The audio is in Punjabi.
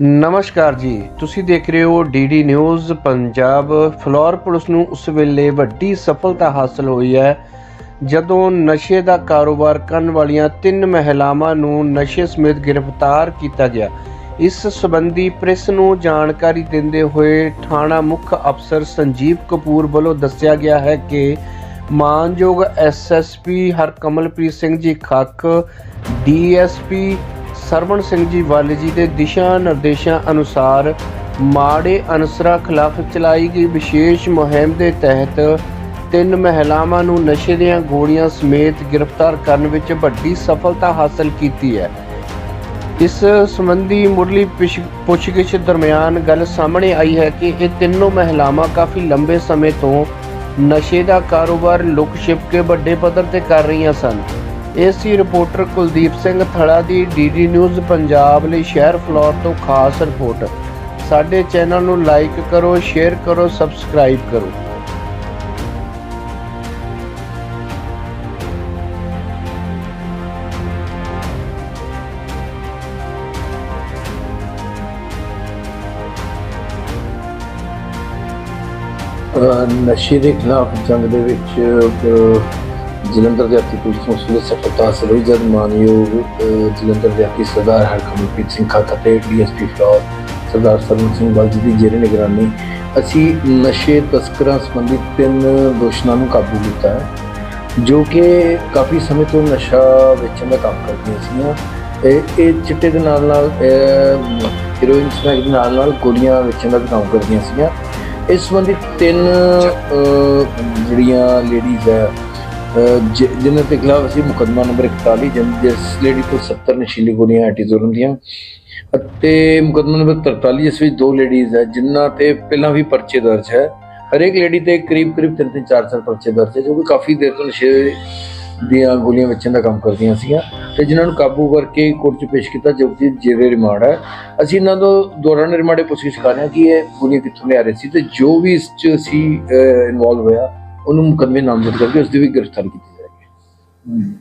ਨਮਸਕਾਰ ਜੀ। ਤੁਸੀਂ ਦੇਖ ਰਹੇ ਹੋ DD News Punjab. Phillaur police ਨੂੰ ਉਸ ਵੇਲੇ ਵੱਡੀ ਸਫਲਤਾ ਹਾਸਲ ਹੋਈ ਹੈ, ਜਦੋਂ ਨਸ਼ੇ ਦਾ ਕਾਰੋਬਾਰ ਕਰਨ ਵਾਲੀਆਂ ਤਿੰਨ ਮਹਿਲਾਵਾਂ ਨੂੰ ਨਸ਼ੇ ਸਮੇਤ ਗ੍ਰਿਫਤਾਰ ਕੀਤਾ ਗਿਆ। ਇਸ ਸਬੰਧੀ ਪ੍ਰੈਸ ਨੂੰ ਜਾਣਕਾਰੀ ਦਿੰਦੇ ਹੋਏ ਥਾਣਾ ਮੁੱਖ ਅਫਸਰ ਸੰਜੀਵ ਕਪੂਰ ਵੱਲੋਂ ਦੱਸਿਆ ਗਿਆ ਹੈ ਕਿ ਮਾਨਯੋਗ ਐਸਐਸਪੀ ਹਰਕਮਲਪ੍ਰੀਤ ਸਿੰਘ ਜੀ ਖੱਕ ਡੀਐਸਪੀ ਸਰਵਣ ਸਿੰਘ ਜੀ ਵਾਲੇ ਜੀ ਦੇ ਦਿਸ਼ਾ ਨਿਰਦੇਸ਼ਾਂ ਅਨੁਸਾਰ ਮਾੜੇ ਅਨਸਰਾਂ ਖਿਲਾਫ ਚਲਾਈ ਗਈ ਵਿਸ਼ੇਸ਼ ਮੁਹਿੰਮ ਦੇ ਤਹਿਤ ਤਿੰਨ ਮਹਿਲਾਵਾਂ ਨੂੰ ਨਸ਼ੇ ਦੀਆਂ ਗੋਲੀਆਂ ਸਮੇਤ ਗ੍ਰਿਫਤਾਰ ਕਰਨ ਵਿੱਚ ਵੱਡੀ ਸਫਲਤਾ ਹਾਸਲ ਕੀਤੀ ਹੈ। ਇਸ ਸੰਬੰਧੀ ਮੁੱਢਲੀ ਪਿਛ- ਪੁੱਛਗਿੱਛ ਦਰਮਿਆਨ ਗੱਲ ਸਾਹਮਣੇ ਆਈ ਹੈ ਕਿ ਇਹ ਤਿੰਨੋਂ ਮਹਿਲਾਵਾਂ ਕਾਫੀ ਲੰਬੇ ਸਮੇਂ ਤੋਂ ਨਸ਼ੇ ਦਾ ਕਾਰੋਬਾਰ ਲੁਕ ਛਿਪ ਕੇ ਵੱਡੇ ਪੱਧਰ ਤੇ ਕਰ ਰਹੀਆਂ ਸਨ। ਏਸੀ ਰਿਪੋਰਟਰ ਕੁਲਦੀਪ ਸਿੰਘ ਥੜਾ ਦੀ ਡੀਡੀ ਨਿਊਜ਼ ਪੰਜਾਬ ਲਈ ਸ਼ਹਿਰ ਫਲੋਰ ਤੋਂ ਖਾਸ ਰਿਪੋਰਟ। ਸਾਡੇ ਚੈਨਲ ਨੂੰ ਲਾਈਕ ਕਰੋ, ਸ਼ੇਅਰ ਕਰੋ, ਸਬਸਕ੍ਰਾਈਬ ਕਰੋ। ਨਸ਼ੇ ਦੇ ਖਿਲਾਫ ਜੰਗ ਦੇ ਵਿੱਚ ਜਲੰਧਰ ਦੇ ਹੱਥੀ ਪੁਲਿਸ ਨੂੰ ਉਸ ਸਫਲਤਾ ਹਾਸਲ ਹੋਈ ਜਦ ਮਾਨਯੋਗ ਜਲੰਧਰ ਦੇ ਹੱਥੀ ਸਰਦਾਰ ਹਰਕਮਲਪ੍ਰੀਤ ਸਿੰਘ ਖਾਕਾ ਤੇ ਡੀਐਸਪੀ ਫਲੋਰ ਸਰਦਾਰ ਸਰਵਨ ਸਿੰਘ ਬਾਲਜੀ ਦੀ ਜੇਰੇ ਨਿਗਰਾਨੀ। ਅਸੀਂ ਨਸ਼ੇ ਤਸਕਰਾਂ ਸੰਬੰਧੀ ਤਿੰਨ ਦੋਸ਼ੀਆਂ ਨੂੰ ਕਾਬੂ ਕੀਤਾ ਹੈ, ਜੋ ਕਿ ਕਾਫੀ ਸਮੇਂ ਤੋਂ ਨਸ਼ਾ ਵੇਚਣ ਦਾ ਕੰਮ ਕਰਦੀਆਂ ਸੀਗੀਆਂ। ਇਹ ਇਹ ਚਿੱਟੇ ਦੇ ਨਾਲ ਨਾਲ ਹੀਰੋਇਨ ਸਮੈਕ ਦੇ ਨਾਲ ਨਾਲ ਗੋਲੀਆਂ ਵੇਚਣ ਦਾ ਕੰਮ ਕਰਦੀਆਂ ਸੀਗੀਆਂ। ਇਸ ਸੰਬੰਧੀ ਤਿੰਨ ਜਿਹੜੀਆਂ ਲੇਡੀਜ਼ ਹੈ ਜਿਨ੍ਹਾਂ ਦੇ ਖਿਲਾਫ ਅਸੀਂ ਮੁਕੱਦਮਾ ਨੰਬਰ 41 ਜਿਸ ਲੇਡੀ ਕੋਲ 70 ਨਸ਼ੀਲੀ ਗੋਲੀਆਂ ਐਟੀਜ਼ੋਰਨ ਦੀਆਂ ਅਤੇ ਮੁਕੱਦਮਾ ਨੰਬਰ 43 ਇਸ ਵਿੱਚ ਦੋ ਲੇਡੀਜ਼ ਹੈ ਜਿਨ੍ਹਾਂ ਤੇ ਪਹਿਲਾਂ ਵੀ ਪਰਚੇ ਦਰਜ ਹੈ। ਹਰੇਕ ਲੇਡੀ ਤੇ ਕਰੀਬ ਕਰੀਬ ਤਿੰਨ ਤਿੰਨ ਚਾਰ ਚਾਰ ਪਰਚੇ ਦਰਜ ਹੈ, ਜੋ ਕਿ ਕਾਫੀ ਦੇਰ ਤੋਂ ਨਸ਼ੇ ਦੀਆਂ ਗੋਲੀਆਂ ਵੇਚਣ ਦਾ ਕੰਮ ਕਰਦੀਆਂ ਸੀਗੀਆਂ। ਤੇ ਜਿਨ੍ਹਾਂ ਨੂੰ ਕਾਬੂ ਕਰਕੇ ਕੋਰਟ 'ਚ ਪੇਸ਼ ਕੀਤਾ, ਜੋ ਕਿ ਜੇਰੇ ਰਿਮਾਂਡ ਹੈ। ਅਸੀਂ ਇਹਨਾਂ ਤੋਂ ਦੌਰਾਨ ਰਿਮਾਂਡੇ ਪੁੱਛਗਿੱਛ ਕਰ ਰਹੇ ਹਾਂ ਕਿ ਇਹ ਗੋਲੀਆਂ ਕਿੱਥੋਂ ਲਿਆ ਰਹੇ ਸੀ ਤੇ ਜੋ ਵੀ ਇਸ 'ਚ ਅਸੀਂ ਇਨਵੋਲਵ ਹੋਇਆ ਉਹਨੂੰ ਮੁਕੱਦਮੇ ਨਾਮਜ਼ਦ ਕਰਕੇ ਉਸ ਦੀ ਵੀ ਗ੍ਰਿਫਤਾਰੀ ਕੀਤੀ ਜਾਏਗੀ।